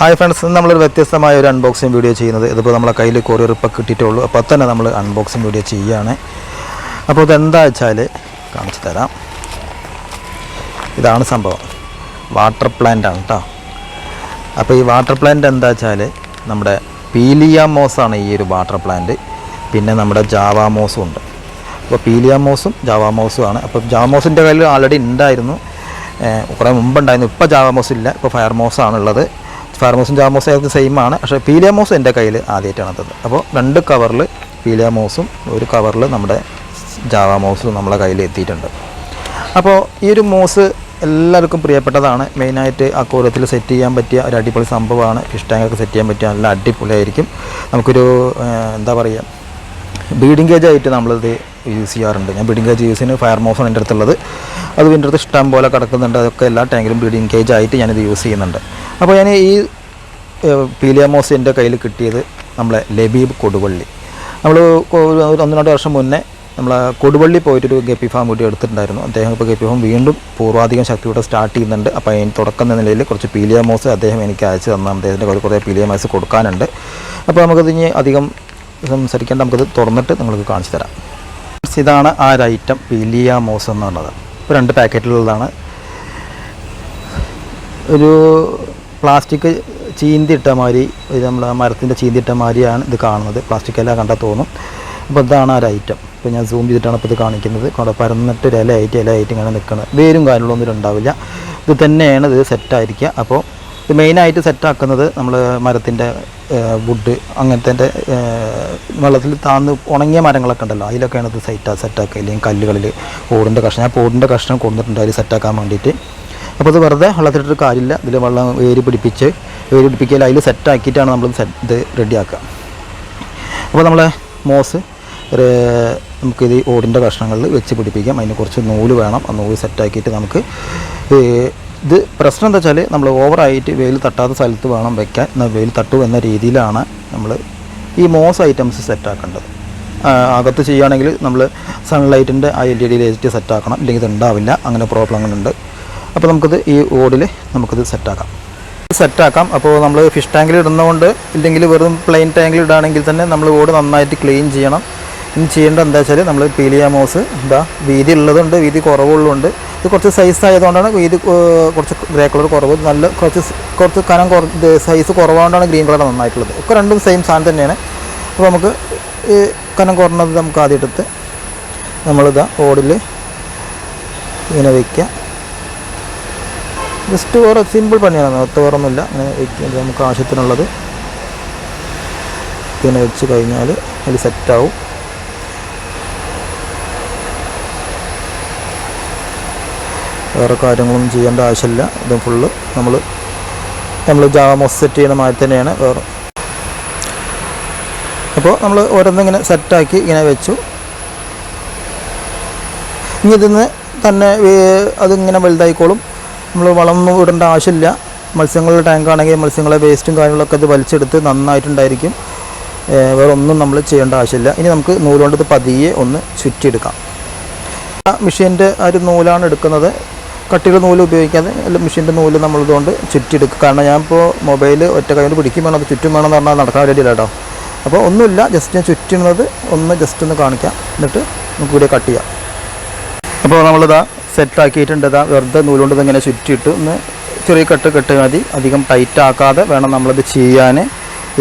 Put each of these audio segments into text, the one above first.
Hi friends നമ്മളൊരു വ്യത്യസ്തമായ ഒരു അൺബോക്സിങ് വീഡിയോ ചെയ്യുന്നത്. ഇതിപ്പോൾ നമ്മളെ കയ്യിൽ കൊറിയർ ഇപ്പോൾ കിട്ടിയിട്ടുള്ളൂ. അപ്പോൾ തന്നെ നമ്മൾ അൺബോക്സിങ് വീഡിയോ ചെയ്യുകയാണ് അപ്പോൾ ഇതെന്താ വെച്ചാൽ കാണിച്ചു തരാം. ഇതാണ് സംഭവം. വാട്ടർ പ്ലാന്റ് ആണ് കേട്ടോ അപ്പോൾ ഈ വാട്ടർ പ്ലാന്റ് എന്താ വെച്ചാൽ നമ്മുടെ പീലിയാമോസാണ് ഈ ഒരു വാട്ടർ പ്ലാന്റ് പിന്നെ നമ്മുടെ ജാവാമോസും ഉണ്ട്. അപ്പോൾ പീലിയാമോസും ജാവാമോസും ആണ്. അപ്പോൾ ജാവാമോസിന്റെ കയ്യിൽ ആൾറെഡി ഉണ്ടായിരുന്നു. കുറേ കുറേ മുമ്പുണ്ടായിരുന്നു ഇപ്പോൾ ജാവാമോസ് ഇല്ല. ഇപ്പോൾ ഫയർമോസ് ആണുള്ളത് ജാമോസും ഏകദേശം സെയിം ആണ്. പക്ഷേ പീലിയാമോസ് എന്റെ കയ്യിൽ ആദ്യമായിട്ടാണ് തന്നത്. അപ്പോൾ രണ്ട് കവറിൽ പീലിയാമോസും ഒരു കവറിൽ നമ്മുടെ ജാവാമോസും നമ്മളെ കയ്യിൽ എത്തിയിട്ടുണ്ട്. അപ്പോൾ ഈ ഒരു മോസ് എല്ലാവർക്കും പ്രിയപ്പെട്ടതാണ്. മെയിനായിട്ട് ആ കോലത്തിൽ സെറ്റ് ചെയ്യാൻ പറ്റിയ ഒരു അടിപൊളി സംഭവമാണ്. ഫിഷ് ടാങ്കൊക്കെ സെറ്റ് ചെയ്യാൻ പറ്റിയ നല്ല അടിപൊളിയായിരിക്കും. നമുക്കൊരു എന്താ പറയുക ബീഡിങ് കേജ് ആയിട്ട് നമ്മളിത് യൂസ് ചെയ്യാറുണ്ട്. ഞാൻ ബീഡിങ് ഗേജ് ചെയ്യുന്ന ഫയർ മോസാണ് എന്റെ അടുത്തുള്ളത്. അത് എന്റെ അടുത്ത് ഇഷ്ടം പോലെ കിടക്കുന്നുണ്ട്. അതൊക്കെ എല്ലാ ടാങ്കിലും ബീഡിങ് കേജ് ആയിട്ട് ഞാനിത് യൂസ് ചെയ്യുന്നുണ്ട്. അപ്പോൾ ഞാൻ ഈ പീലിയാമോസ് എന്റെ കയ്യിൽ കിട്ടിയത് നമ്മളെ ലബീബ് കൊടുവള്ളി. നമ്മൾ ഒന്ന് രണ്ട് വർഷം മുന്നേ നമ്മൾ കൊടുവള്ളി പോയിട്ടൊരു ഗപ്പി ഫാം കൂടി എടുത്തിട്ടുണ്ടായിരുന്നു. അദ്ദേഹം ഇപ്പോൾ ഗപ്പി ഫാം വീണ്ടും പൂർവാധികം ശക്തിയോടെ സ്റ്റാർട്ട് ചെയ്യുന്നുണ്ട്. അപ്പോൾ അതിന് തുടക്കം എന്ന നിലയിൽ കുറച്ച് പീലിയാമോസ് അദ്ദേഹം എനിക്ക് അയച്ചു തന്ന. അദ്ദേഹത്തിന്റെ കുറേ കുറേ പീലിയാമോസ് കൊടുക്കാനുണ്ട്. അപ്പോൾ നമുക്കത് ഇനി അധികം സംസാരിക്കേണ്ട നമുക്കത് തുറന്നിട്ട് നിങ്ങൾക്ക് കാണിച്ചു തരാം. ഇതാണ് ആ ഒരു ഐറ്റം പീലിയാമോസ് എന്നുള്ളത്. ഇപ്പോൾ രണ്ട് പാക്കറ്റിലുള്ളതാണ്. ഒരു പ്ലാസ്റ്റിക് ചീന്തിയിട്ട മാതിരി ഇത് നമ്മൾ മരത്തിന്റെ ചീന്തിയിട്ട മാതിരിയാണ് ഇത് കാണുന്നത്. പ്ലാസ്റ്റിക് എല്ലാം കണ്ടാൽ തോന്നും. അപ്പോൾ ഇതാണ് ആ ഒരു ഐറ്റം ഇപ്പോൾ ഞാൻ സൂം ചെയ്തിട്ടാണ് ഇപ്പോൾ ഇത് കാണിക്കുന്നത്. കൊണ്ട് പരന്നിട്ട് ഒരു ഇലയായിട്ട് ഇലയായിട്ട് ഇങ്ങനെ നിൽക്കുന്നത് വേരും കാര്യങ്ങളൊന്നും ഉണ്ടാവില്ല. ഇത് തന്നെയാണ് ഇത് സെറ്റായിരിക്കുക അപ്പോൾ ഇത് മെയിനായിട്ട് സെറ്റാക്കുന്നത് നമ്മൾ മരത്തിന്റെ വുഡ് അങ്ങനത്തെ വെള്ളത്തിൽ താന്ന് ഉണങ്ങിയ മരങ്ങളൊക്കെ ഉണ്ടല്ലോ. അതിലൊക്കെയാണ് ഇത് സെറ്റാ സെറ്റാക്കുക അല്ലെങ്കിൽ കല്ലുകളിൽ ഓടിന്റെ കഷ്ണം. ഞാൻ ഓടിന്റെ കഷ്ണം കൊണ്ടിട്ടുണ്ട് അതിൽ സെറ്റാക്കാൻ വേണ്ടിയിട്ട്. അപ്പോൾ അത് വെറുതെ വെള്ളത്തിലിട്ടൊരു കാര്യമില്ല. ഇതിൽ വെള്ളം വേര് പിടിപ്പിച്ച് വേര് പിടിപ്പിക്കുക അതിൽ സെറ്റാക്കിയിട്ടാണ് നമ്മൾ ഇത് റെഡിയാക്കുക അപ്പോൾ നമ്മളെ മോസ് നമുക്കിത് ഓടിന്റെ കഷ്ണങ്ങളിൽ വെച്ച് പിടിപ്പിക്കാം. അതിന് കുറച്ച് നൂൽ വേണം. ആ നൂൽ സെറ്റാക്കിയിട്ട് നമുക്ക് ഇത് പ്രശ്നം എന്താ വെച്ചാൽ നമ്മൾ ഓവറായിട്ട് വെയിൽ തട്ടാത്ത സ്ഥലത്ത് വേണം വെക്കാൻ. എന്നാൽ വെയിൽ തട്ടു എന്ന രീതിയിലാണ് നമ്മൾ ഈ മോസ് ഐറ്റംസ് സെറ്റാക്കേണ്ടത് അകത്ത് ചെയ്യുകയാണെങ്കിൽ നമ്മൾ സൺലൈറ്റിന്റെ ആ എൽ ഇ ഡി ലൈറ്റ് സെറ്റാക്കണം ഇല്ലെങ്കിൽ ഇത് ഉണ്ടാവില്ല. അങ്ങനെ പ്രോബ്ലങ്ങളുണ്ട് അപ്പോൾ നമുക്കിത് ഈ ഓടിൽ നമുക്കിത് സെറ്റാക്കാം. സെറ്റാക്കാം. അപ്പോൾ നമ്മൾ ഫിഷ് ടാങ്കിൽ ഇടുന്നതുകൊണ്ട് ഇല്ലെങ്കിൽ വെറും പ്ലെയിൻ ടാങ്കിൽ ഇടുകയാണെങ്കിൽ തന്നെ നമ്മൾ ഓട് നന്നായിട്ട് ക്ലീൻ ചെയ്യണം. ഇനി ചെയ്യേണ്ടത് എന്താ വെച്ചാൽ നമ്മൾ പീലിയാമോസ് എന്താ വീതി ഉള്ളതുണ്ട് വീതി കുറവുള്ളതുണ്ട്. ഇത് കുറച്ച് സൈസ് ആയതുകൊണ്ടാണ് വീതി കുറച്ച് ഗ്രേ കളർ കുറവ്. നല്ല കുറച്ച് കുറച്ച് കനം കുറച്ച് സൈസ് കുറവുകൊണ്ടാണ് ഗ്രീൻ കളർ നന്നായിട്ടുള്ളത്. ഒക്കെ രണ്ടും സെയിം സാധനം തന്നെയാണ്. അപ്പോൾ നമുക്ക് ഈ കനം കുറഞ്ഞത് നമുക്ക് ആദ്യം എടുത്ത് നമ്മളിതാ ഓടിൽ ഇങ്ങനെ വയ്ക്കുക. ജസ്റ്റ് വേറെ സിമ്പിൾ പണിയാണ്. ഒത്ത വേറൊന്നുമില്ല. അങ്ങനെ വെക്കുന്നത് നമുക്ക് ആവശ്യത്തിനുള്ളത്. പിന്നെ വെച്ച് കഴിഞ്ഞാൽ അതിൽ സെറ്റാവും. വേറെ കാര്യങ്ങളൊന്നും ചെയ്യേണ്ട ആവശ്യമില്ല. ഇത് ഫുള്ള് നമ്മൾ നമ്മൾ ജാമോസ് സെറ്റ് ചെയ്യുന്ന മാതിരി തന്നെയാണ് വേറെ. അപ്പോൾ നമ്മൾ ഓരോന്നിങ്ങനെ സെറ്റാക്കി ഇങ്ങനെ വെച്ചു. ഇനി ഇതിന്ന് തന്നെ വേ- അതിങ്ങനെ വലുതായിക്കോളും. നമ്മൾ വളമൊന്നും ഇടേണ്ട ആവശ്യമില്ല. മത്സ്യങ്ങളുടെ ടാങ്കാണെങ്കിൽ മത്സ്യങ്ങളെ വേസ്റ്റും കാര്യങ്ങളൊക്കെ അത് വലിച്ചെടുത്ത് നന്നായിട്ടുണ്ടായിരിക്കും. വേറെ ഒന്നും നമ്മൾ ചെയ്യേണ്ട ആവശ്യമില്ല. ഇനി നമുക്ക് നൂലുകൊണ്ടത് പതിയെ ഒന്ന് ചുറ്റിയെടുക്കാം. മെഷീന്റെ ആ ഒരു നൂലാണ് എടുക്കുന്നത്. കട്ടിയുള്ള നൂൽ ഉപയോഗിക്കാതെ മെഷീന്റെ നൂൽ നമ്മളിതുകൊണ്ട് ചുറ്റിയെടുക്കുക കാരണം ഞാനിപ്പോൾ മൊബൈൽ ഒറ്റ കൈ കൊണ്ട് പിടിക്കും വേണം അത് ചുറ്റും വേണം എന്ന് പറഞ്ഞാൽ നടക്കാൻ റെഡിയില്ല കേട്ടോ. അപ്പോൾ ഒന്നുമില്ല ജസ്റ്റ് ഞാൻ ചുറ്റുന്നത് ഒന്ന് ജസ്റ്റ് ഒന്ന് കാണിക്കാം. എന്നിട്ട് നമുക്ക് കൂടി കട്ട് ചെയ്യാം. അപ്പോൾ നമ്മളിതാ സെറ്റ് ആക്കിയിട്ടുണ്ട് ഇതാ വെറുതെ നൂലുകൊണ്ട് ഇങ്ങനെ ചുറ്റിയിട്ട് ഒന്ന് ചെറിയ കെട്ട് കെട്ട് മതി. അധികം ടൈറ്റ് ആക്കാതെ വേണം നമ്മളിത് ചെയ്യാൻ.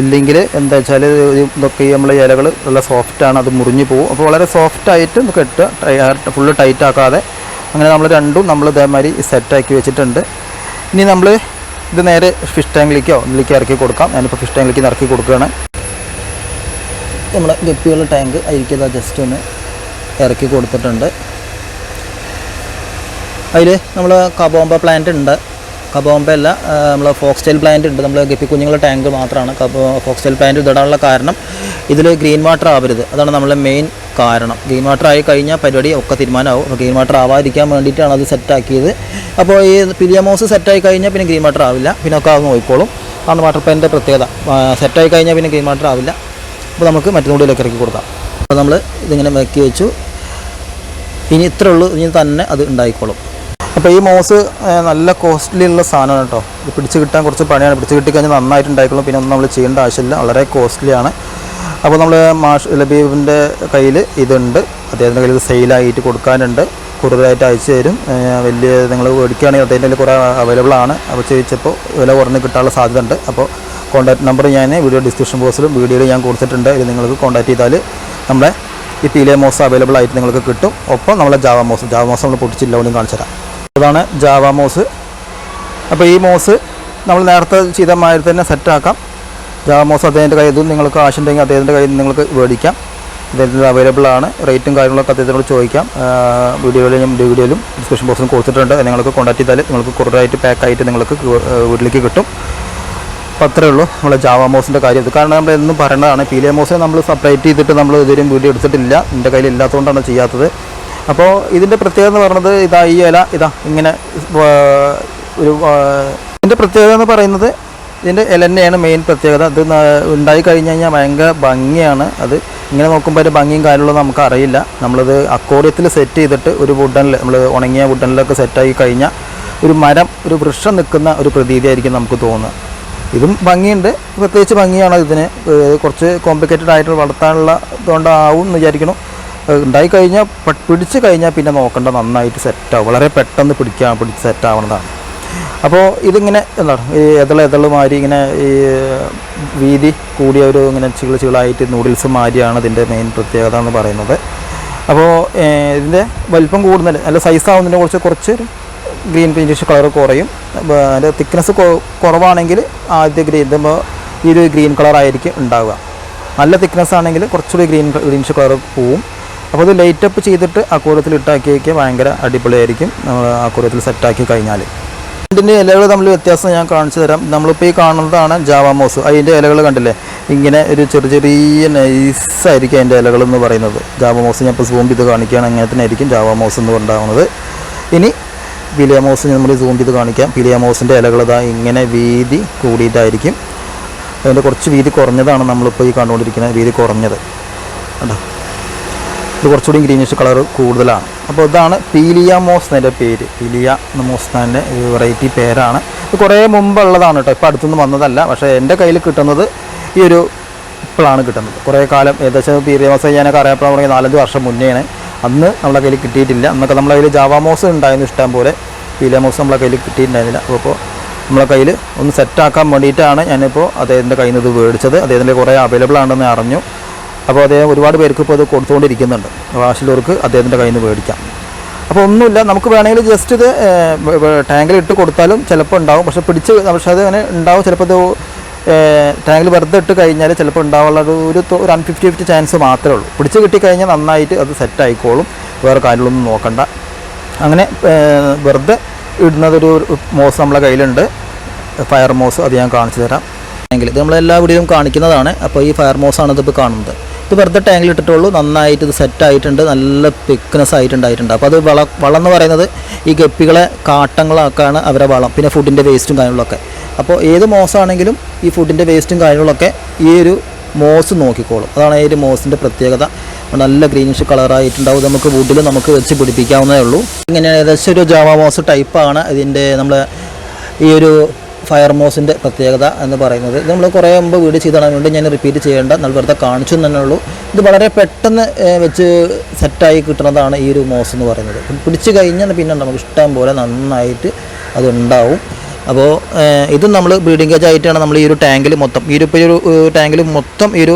ഇല്ലെങ്കിൽ എന്താ വെച്ചാൽ ഇതൊക്കെ ഈ നമ്മളെ ഇലകൾ നല്ല സോഫ്റ്റാണ് അത് മുറിഞ്ഞു പോകും അപ്പോൾ വളരെ സോഫ്റ്റ് ആയിട്ട് ഒന്ന് കെട്ടുക. ഫുള്ള് ടൈറ്റ് ആക്കാതെ. അങ്ങനെ നമ്മൾ രണ്ടും നമ്മൾ ഇതേമാതിരി സെറ്റാക്കി വെച്ചിട്ടുണ്ട്. ഇനി നമ്മൾ ഇത് നേരെ ഫിഷ് ടാങ്കിലേക്കോ ഇതിലേക്ക് ഇറക്കി കൊടുക്കാം. ഞാനിപ്പോൾ ഫിഷ് ടാങ്കിലേക്ക് ഇറക്കി കൊടുക്കുകയാണ്. നമ്മുടെ ഗപ്പിയുള്ള ടാങ്ക് അതിലേക്ക് ജസ്റ്റ് ഒന്ന് ഇറക്കി കൊടുത്തിട്ടുണ്ട്. അതിൽ നമ്മൾ കബോംബ പ്ലാന്റ് ഉണ്ട്. കബോംബ അല്ല നമ്മൾ ഫോക്സ്റ്റൈൽ പ്ലാന്റ് ഉണ്ട്. നമ്മൾ ഗപ്പി കുഞ്ഞുങ്ങളുടെ ടാങ്ക് മാത്രമാണ് കബോ ഫോക്സ്റ്റൈൽ പ്ലാന്റ് ഇടാനുള്ള കാരണം ഇതിൽ ഗ്രീൻ വാട്ടർ ആവരുത്. അതാണ് നമ്മളെ മെയിൻ കാരണം. ഗ്രീൻ വാട്ടർ ആയി കഴിഞ്ഞാൽ പരിപാടി ഒക്കെ തീരുമാനമാവും. അപ്പോൾ ഗ്രീൻ വാട്ടർ ആവാതിരിക്കാൻ വേണ്ടിയിട്ടാണ് അത് സെറ്റാക്കിയത് അപ്പോൾ ഈ പിലിയമോസ് സെറ്റായി കഴിഞ്ഞാൽ പിന്നെ ഗ്രീൻ വാട്ടർ ആവില്ല. പിന്നെ ഒക്കെ അത് നോക്കിക്കോളും അതാണ് വാട്ടർ പ്ലാന്റിന്റെ പ്രത്യേകത. സെറ്റായി കഴിഞ്ഞാൽ പിന്നെ ഗ്രീൻ വാട്ടർ ആവില്ല. അപ്പോൾ നമുക്ക് മറ്റൊന്നുകൂടിയിലേക്ക് ഇറക്കി കൊടുക്കാം. അപ്പോൾ നമ്മൾ ഇതിങ്ങനെ വെക്കി വെച്ചു. ഇനി ഇത്രയുള്ളൂ ഇനി തന്നെ അത് ഉണ്ടായിക്കോളും. അപ്പോൾ ഈ മോസ് നല്ല കോസ്റ്റ്ലി ഉള്ള സാധനമാണ് കേട്ടോ. ഇത് പിടിച്ച് കിട്ടാൻ കുറച്ച് പണിയാണ്. പിടിച്ച് കിട്ടിക്കഴിഞ്ഞാൽ നന്നായിട്ട് പിന്നെ ഒന്നും നമ്മൾ ചെയ്യേണ്ട ആവശ്യമില്ല. വളരെ കോസ്റ്റ്ലിയാണ് അപ്പോൾ നമ്മൾ മാഷ് ലബീബിന്റെ കയ്യിൽ ഇതുണ്ട്. അദ്ദേഹത്തിന്റെ കയ്യിൽ സെയിലായിട്ട് കൊടുക്കാനുണ്ട്. കൂടുതലായിട്ട് അയച്ചു തരും. വലിയ നിങ്ങൾ മേടിക്കുകയാണെങ്കിൽ അദ്ദേഹത്തിന്റെ കയ്യിൽ കുറേ അവൈലബിൾ ആണ്. അപ്പോൾ ചോദിച്ചപ്പോൾ വില കുറഞ്ഞ് കിട്ടാനുള്ള സാധ്യത ഉണ്ട്. അപ്പോൾ കോൺടാക്ട് നമ്പർ ഞാൻ വീഡിയോ ഡിസ്ക്രിപ്ഷൻ ബോക്സിലും വീഡിയോയിൽ ഞാൻ കൊടുത്തിട്ടുണ്ട്. ഇത് നിങ്ങൾക്ക് കോൺടാക്ട് ചെയ്താൽ നമ്മുടെ ഈ പീലിയ മോസ് അവൈലബിൾ ആയിട്ട് നിങ്ങൾക്ക് കിട്ടും. ഒപ്പം നമ്മളെ ജാവ മോസ് ജാവ മോസ് നമ്മൾ പൊട്ടിച്ചില്ല ഒന്നും കാണിച്ചു തരാം ഇതാണ് ജാവ മോസ് അപ്പോൾ ഈ മോസ് നമ്മൾ നേരത്തെ ചെയ്ത മാതിരി തന്നെ സെറ്റാക്കാം ജാവ മോസ് അദ്ദേഹത്തിന്റെ കയ്യിൽ ഇതും നിങ്ങൾക്ക് ആവശ്യമുണ്ടെങ്കിൽ അദ്ദേഹത്തിന്റെ കയ്യിൽ നിന്ന് നിങ്ങൾക്ക് മേടിക്കാം. അദ്ദേഹത്തിന് അവൈലബിൾ ആണ്. റേറ്റും കാര്യങ്ങളൊക്കെ അദ്ദേഹത്തിനോട് ചോദിക്കാം. വീഡിയോയിലും വീഡിയോയിലും ഡിസ്ക്രിപ്ഷൻ ബോക്സിലും കൊടുത്തിട്ടുണ്ട്. നിങ്ങൾക്ക് കോൺടാക്റ്റ് ചെയ്താൽ നിങ്ങൾക്ക് കൂടുതലായിട്ട് പാക്കായിട്ട് നിങ്ങൾക്ക് വീട്ടിലേക്ക് കിട്ടും. അത്രേ ഉള്ളൂ നമ്മളെ ജാവ മോസിന്റെ കാര്യം. ഇത് കാരണം നമ്മൾ എന്നും പറയേണ്ടതാണ് പീലിയ മോസിനെ നമ്മൾ സെപ്പറേറ്റ് ചെയ്തിട്ട് നമ്മൾ ഇതുവരെയും വീഡിയോ എടുത്തിട്ടില്ല. എന്റെ കയ്യിൽ ഇല്ലാത്തതുകൊണ്ടാണ് ചെയ്യാത്തത്. അപ്പോൾ ഇതിന്റെ പ്രത്യേകത എന്ന് പറയുന്നത് ഇതാ ഈ ഇല ഇതാ ഇങ്ങനെ ഒരു ഇതിന്റെ പ്രത്യേകത എന്ന് പറയുന്നത് ഇതിന്റെ ഇല തന്നെയാണ് മെയിൻ പ്രത്യേകത അത് ഉണ്ടായി കഴിഞ്ഞ് കഴിഞ്ഞാൽ ഭയങ്കര ഭംഗിയാണ് അത്. ഇങ്ങനെ നോക്കുമ്പോൾ അതിന്റെ ഭംഗിയും കാര്യങ്ങളും നമുക്ക് അറിയില്ല നമ്മളിത് അക്കോറിയത്തിൽ സെറ്റ് ചെയ്തിട്ട് ഒരു വുഡനിൽ നമ്മൾ ഉണങ്ങിയ വുഡനിലൊക്കെ സെറ്റായി കഴിഞ്ഞാൽ ഒരു മരം ഒരു വൃക്ഷം നിൽക്കുന്ന ഒരു പ്രതീതിയായിരിക്കും നമുക്ക് തോന്നുന്നത് ഇതും ഭംഗിയുണ്ട്. പ്രത്യേകിച്ച് ഭംഗിയാണ് ഇതിന്? കുറച്ച് കോംപ്ലിക്കേറ്റഡ് ആയിട്ട് വളർത്താനുള്ള ഇതുകൊണ്ടാവും എന്ന് വിചാരിക്കണം ഉണ്ടായി കഴിഞ്ഞാൽ പിടിച്ച് കഴിഞ്ഞാൽ പിന്നെ നോക്കേണ്ട നന്നായിട്ട് സെറ്റാവും വളരെ പെട്ടെന്ന് പിടിക്കാൻ പിടിച്ച് സെറ്റാവണതാണ് അപ്പോൾ ഇതിങ്ങനെ എന്താണ് ഈ എതള എതൾ മാതിരി ഇങ്ങനെ ഈ വീതി കൂടിയ ഒരു ഇങ്ങനെ ചികൾ ചികളായിട്ട് നൂഡിൽസ് മാതിരിയാണ് ഇതിന്റെ മെയിൻ പ്രത്യേകത എന്ന് പറയുന്നത്. അപ്പോൾ ഇതിന്റെ വലിപ്പം കൂടുന്നതിന് അല്ല സൈസ് ആവുന്നതിനെ കുറിച്ച് കുറച്ച് ഗ്രീൻ പിഞ്ചിഷ് കളർ കുറയും. അതിന്റെ തിക്നെസ് കുറവാണെങ്കിൽ ആദ്യ ഗ്രീൻ ഇതുമ്പോൾ ഈ ഒരു ഗ്രീൻ കളർ ആയിരിക്കും ഉണ്ടാവുക. നല്ല തിക്നെസ് ആണെങ്കിൽ കുറച്ചുകൂടി ഗ്രീൻ ഗ്രീനിഷ് കളർ പോവും. അപ്പോൾ ലൈറ്റ് അപ്പ് ചെയ്തിട്ട് അക്കൂറത്തിൽ ഇട്ടാക്കിയൊക്കെ ഭയങ്കര അടിപൊളിയായിരിക്കും. നമ്മൾ അക്കൂരത്തിൽ സെറ്റാക്കി കഴിഞ്ഞാൽ ഇതിന്റെ ഇലകൾ തമ്മിൽ വ്യത്യാസം ഞാൻ കാണിച്ചു തരാം. നമ്മളിപ്പോൾ ഈ കാണുന്നതാണ് ജാവാമോസ് അതിന്റെ ഇലകൾ കണ്ടില്ലേ? ഇങ്ങനെ ഒരു ചെറിയ ചെറിയ നൈസായിരിക്കും അതിന്റെ ഇലകൾ എന്ന് പറയുന്നത്. ജാവാമോസ് ഞാൻ ഇപ്പോൾ സൂം ചെയ്ത് കാണിക്കുകയാണ്. അങ്ങനെ തന്നെ ആയിരിക്കും ജാവാമോസ് എന്ന് ഉണ്ടാവുന്നത് ഇനി പിലിയാമോസ് നമ്മൾ സൂം ചെയ്ത് കാണിക്കാം. പിലിയാമോസിന്റെ ഇലകൾ ഇതാ ഇങ്ങനെ വീതി കൂടിയിട്ടായിരിക്കും. അതിന്റെ കുറച്ച് വീതി കുറഞ്ഞതാണ് നമ്മളിപ്പോൾ ഈ കണ്ടുകൊണ്ടിരിക്കുന്നത്. വീതി കുറഞ്ഞത്. കണ്ടോ? ഇത് കുറച്ചുകൂടി ഗ്രീനിഷ് കളർ കൂടുതലാണ്. അപ്പോൾ ഇതാണ് പീലിയാമോസ് എന്നതിന്റെ പേര്. പീലിയ മോസ് എന്നതിന്റെ വെറൈറ്റി പേരാണ്. ഇത് കുറേ മുമ്പുള്ളതാണ് കേട്ടോ. ഇപ്പോൾ അടുത്തുനിന്ന് വന്നതല്ല. പക്ഷേ എന്റെ കയ്യിൽ കിട്ടുന്നത് ഈ ഒരു ഇപ്പോഴാണ് കിട്ടുന്നത്. കുറേ കാലം ഏകദേശം പീലിയ മോസ് ഞാനൊക്കെ അറിയപ്പെടാൻ തുടങ്ങി നാലഞ്ച് വർഷം മുന്നേയാണ്. അന്ന് നമ്മളെ കയ്യിൽ കിട്ടിയിട്ടില്ല. അന്നൊക്കെ നമ്മളെ കയ്യിൽ ജാവാമോസ് ഉണ്ടായിരുന്നു ഇഷ്ടം പോലെ. പീലിയ മോസ് നമ്മളെ കയ്യിൽ കിട്ടിയിട്ടുണ്ടായിരുന്നില്ല. അപ്പോൾ നമ്മളെ കയ്യിൽ ഒന്ന് സെറ്റാക്കാൻ വേണ്ടിയിട്ടാണ് ഞാനിപ്പോൾ അദ്ദേഹത്തിന്റെ കയ്യിൽ നിന്ന് ഇത് മേടിച്ചത്. അദ്ദേഹത്തിന്റെ കുറേ അവൈലബിൾ ആണെന്ന് അറിഞ്ഞു. അപ്പോൾ അദ്ദേഹം ഒരുപാട് പേർക്ക് ഇപ്പോൾ ഇത് കൊടുത്തുകൊണ്ടിരിക്കുന്നുണ്ട്. വാശിലൂർക്ക് അദ്ദേഹത്തിന്റെ കയ്യിൽ നിന്ന് മേടിക്കാം. അപ്പോൾ ഒന്നുമില്ല നമുക്ക് വേണമെങ്കിൽ ജസ്റ്റ് ഇത് ടാങ്കിൽ ഇട്ട് കൊടുത്താലും ചിലപ്പോൾ ഉണ്ടാവും. പക്ഷേ പിടിച്ച് പക്ഷേ അത് അങ്ങനെ ഉണ്ടാവും. ചിലപ്പോൾ ഇത് ടാങ്കിൽ വെറുതെ ഇട്ട് കഴിഞ്ഞാൽ ചിലപ്പോൾ ഉണ്ടാവാനുള്ള ഒരു ഒരു ഒരു അൺഫിഫ്റ്റി ഫിഫ്റ്റി ചാൻസ് മാത്രമേ ഉള്ളൂ. പിടിച്ച് കിട്ടിക്കഴിഞ്ഞാൽ നന്നായിട്ട് അത് സെറ്റ് ആയിക്കോളും. വേറെ കാര്യങ്ങളൊന്നും നോക്കണ്ട. അങ്ങനെ വെറുതെ ഇടുന്നതൊരു മോസ് നമ്മളെ കയ്യിലുണ്ട്. ഫയർ മോസ് അത് ഞാൻ കാണിച്ചു തരാം. ടാങ്കിൽ ഇത് നമ്മളെല്ലാ കാണിക്കുന്നതാണ്. അപ്പോൾ ഈ ഫയർ മോസാണ് ഇതിപ്പോൾ കാണുന്നത്. ഇത് വെറുതെ ടാങ്കിൽ ഇട്ടിട്ടുള്ളൂ. നന്നായിട്ട് ഇത് സെറ്റ് ആയിട്ടുണ്ട്. നല്ല തിക്നെസ് ആയിട്ടുണ്ടായിട്ടുണ്ട്. അപ്പോൾ അത് വള വളം എന്ന് പറയുന്നത് ഈ ഗപ്പികളെ കാട്ടങ്ങളൊക്കെയാണ് അവരെ വളം. പിന്നെ ഫുഡിന്റെ വേസ്റ്റും കാര്യങ്ങളൊക്കെ. അപ്പോൾ ഏത് മോസാണെങ്കിലും ഈ ഫുഡിന്റെ വേസ്റ്റും കാര്യങ്ങളൊക്കെ ഈ ഒരു മോസ് നോക്കിക്കോളും. അതാണ് ഈ ഒരു മോസിന്റെ പ്രത്യേകത. നല്ല ഗ്രീനിഷ് കളറായിട്ടുണ്ടാവും നമുക്ക് വുഡിൽ നമുക്ക് വെച്ച് പിടിപ്പിക്കാവുന്നതേ ഉള്ളൂ. ഇങ്ങനെ ഏകദേശം ഒരു ജാവ മോസ് ടൈപ്പാണ് ഇതിന്റെ നമ്മൾ ഈ ഒരു ഫയർ മോസിന്റെ പ്രത്യേകത എന്ന് പറയുന്നത്. ഇത് നമ്മൾ കുറേ മുമ്പ് വീഡിയോ ചെയ്താണ് അതുകൊണ്ട് ഞാൻ റിപ്പീറ്റ് ചെയ്യേണ്ട. നമ്മൾ വെറുതെ കാണിച്ചു തന്നെ ഉള്ളൂ. ഇത് വളരെ പെട്ടെന്ന് വെച്ച് സെറ്റായി കിട്ടുന്നതാണ് ഈ ഒരു മോസ് എന്ന് പറയുന്നത്. പിടിച്ച് കഴിഞ്ഞാൽ പിന്നെ നമുക്ക് ഇഷ്ടം പോലെ നന്നായിട്ട് അതുണ്ടാവും. അപ്പോൾ ഇത് നമ്മൾ ബ്രീഡിംഗ് കേജ് ആയിട്ടാണ് നമ്മൾ ഈ ഒരു ടാങ്കിൽ മൊത്തം ഈ ഒരു ഇപ്പോൾ ഒരു ടാങ്കിൽ മൊത്തം ഈ ഒരു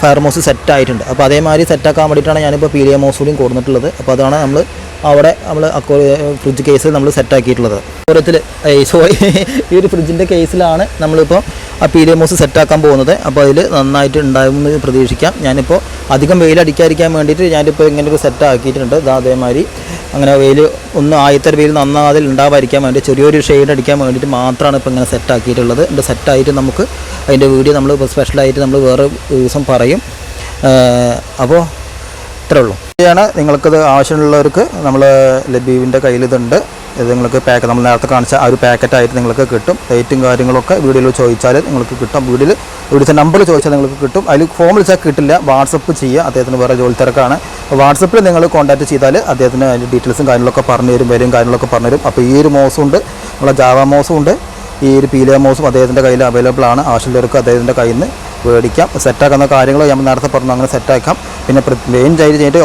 ഫയർ മോസ് സെറ്റായിട്ടുണ്ട് അപ്പോൾ അതേമാതിരി സെറ്റാക്കാൻ വേണ്ടിയിട്ടാണ് ഞാനിപ്പോൾ പീലിയ മോസ് കൂടിയും കൊടുത്തിട്ടുള്ളത്. അപ്പോൾ അതാണ് നമ്മൾ അവിടെ നമ്മൾ ഫ്രിഡ്ജ് കേസ് നമ്മൾ സെറ്റാക്കിയിട്ടുള്ളത് ഓരോത്തിൽ സോറി ഈ ഒരു ഫ്രിഡ്ജിന്റെ കേസിലാണ് നമ്മളിപ്പോൾ ആ പീലിയ മോസ് സെറ്റാക്കാൻ പോകുന്നത്. അപ്പോൾ അതിൽ നന്നായിട്ട് ഉണ്ടാകുമെന്ന് പ്രതീക്ഷിക്കാം. ഞാനിപ്പോൾ അധികം വെയിലടിക്കാതിരിക്കാൻ വേണ്ടിയിട്ട് ഞാനിപ്പോൾ ഇങ്ങനെ ഒരു സെറ്റ് ആക്കിയിട്ടുണ്ട്. ഇതാ അതേമാതിരി അങ്ങനെ വെയിൽ ഒന്ന് ആദ്യത്തെ വെയിൽ നന്നാതെ ഉണ്ടാവാതിരിക്കാൻ വേണ്ടി ചെറിയൊരു ഷെയ്ഡ് അടിക്കാൻ വേണ്ടിയിട്ട് മാത്രമാണ് ഇപ്പോൾ ഇങ്ങനെ സെറ്റ് ആക്കിയിട്ടുള്ളത്. എന്റെ സെറ്റായിട്ട് നമുക്ക് അതിന്റെ വീഡിയോ നമ്മൾ സ്പെഷ്യലായിട്ട് നമ്മൾ വേറെ ദിവസം പറയും. അപ്പോൾ ഇത്രേ ഉള്ളൂ. ഇതാണ് നിങ്ങൾക്കത് ആവശ്യമുള്ളവർക്ക് നമ്മൾ ലബീവിന്റെ കയ്യിൽ ഇതുണ്ട്. ഇത് നിങ്ങൾക്ക് പാക്ക് നമ്മൾ നേരത്തെ കാണിച്ച ആ ഒരു പാക്കറ്റായിട്ട് നിങ്ങൾക്ക് കിട്ടും. റേറ്റും കാര്യങ്ങളൊക്കെ വീഡിയോയിൽ ചോദിച്ചാൽ നിങ്ങൾക്ക് കിട്ടും. വീഡിയോയിൽ വിളിച്ച നമ്പർ ചോദിച്ചാൽ നിങ്ങൾക്ക് കിട്ടും. അതിൽ ഫോം വിളിച്ചാൽ കിട്ടില്ല. വാട്സപ്പ് ചെയ്യുക അദ്ദേഹത്തിന് വേറെ ജോലി തിരക്കാണ്. വാട്സപ്പിൽ നിങ്ങൾ കോൺടാക്ട് ചെയ്താൽ അദ്ദേഹത്തിന് അതിന്റെ ഡീറ്റെയിൽസും കാര്യങ്ങളൊക്കെ പറഞ്ഞു തരും. വരും കാര്യങ്ങളൊക്കെ പറഞ്ഞു തരും. അപ്പോൾ ഈ ഒരു മോസമുണ്ട് നമ്മളെ ജാവ മോസമുണ്ട് ഈ ഒരു പീലിയ മോസും അദ്ദേഹത്തിന്റെ കയ്യിൽ അവൈലബിൾ ആണ്. ആവശ്യമുള്ളവർക്ക് അദ്ദേഹത്തിന്റെ കയ്യിൽ നിന്ന് മേടിക്കാം സെറ്റാക്കുന്ന കാര്യങ്ങൾ നമ്മൾ നേരത്തെ പറഞ്ഞു അങ്ങനെ സെറ്റാക്കാം പിന്നെ മെയിൻ ചെയ്തിട്ട്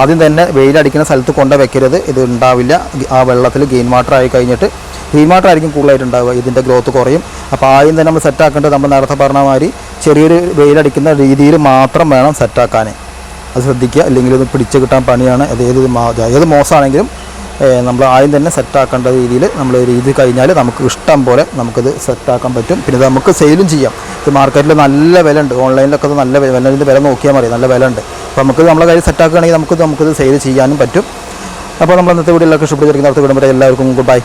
ആദ്യം തന്നെ വെയിലടിക്കുന്ന സ്ഥലത്ത് കൊണ്ട് വെക്കരുത് ഇത് ഉണ്ടാവില്ല. ആ വെള്ളത്തിൽ ഗെയിൻ വാട്ടർ ആയി കഴിഞ്ഞിട്ട് ഗ്രീൻ വാട്ടർ ആയിരിക്കും കൂടുതലായിട്ട് ഉണ്ടാവുക ഇതിന്റെ ഗ്രോത്ത് കുറയും. അപ്പോൾ ആദ്യം തന്നെ നമ്മൾ സെറ്റാക്കേണ്ടത് നമ്മൾ നേരത്തെ പറഞ്ഞ മാതിരി ചെറിയൊരു വെയിലടിക്കുന്ന രീതിയിൽ മാത്രം വേണം സെറ്റാക്കാൻ അത് ശ്രദ്ധിക്കുക അല്ലെങ്കിൽ ഇത് പിടിച്ചു കിട്ടാൻ പണിയാണ്. അത് ഏത് ഏത് മോശമാണെങ്കിലും നമ്മൾ ആദ്യം തന്നെ സെറ്റാക്കേണ്ട രീതിയിൽ നമ്മൾ രീതി കഴിഞ്ഞാൽ നമുക്ക് ഇഷ്ടം പോലെ നമുക്കിത് സെറ്റാക്കാൻ പറ്റും. പിന്നെ ഇത് നമുക്ക് സെയിലും ചെയ്യാം. ഇത് മാർക്കറ്റിൽ നല്ല വില ഉണ്ട് ഓൺലൈനിലൊക്കെ നല്ല വില ഇതിന്റെ വില നോക്കിയാൽ മതി. നല്ല വില ഉണ്ട് അപ്പോൾ നമുക്ക് നമ്മളെ കയ്യിൽ സെറ്റാക്കുകയാണെങ്കിൽ നമുക്ക് നമുക്കിത് സെയിൽ ചെയ്യാനും പറ്റും. അപ്പോൾ നമ്മൾ ഇന്നത്തെ വീഡിയോയിലൊക്കെ ഇഷ്ടപ്പെട്ടിരിക്കുന്ന അടുത്ത വീടുമ്പോൾ എല്ലാവർക്കും ഗുഡ് ബൈ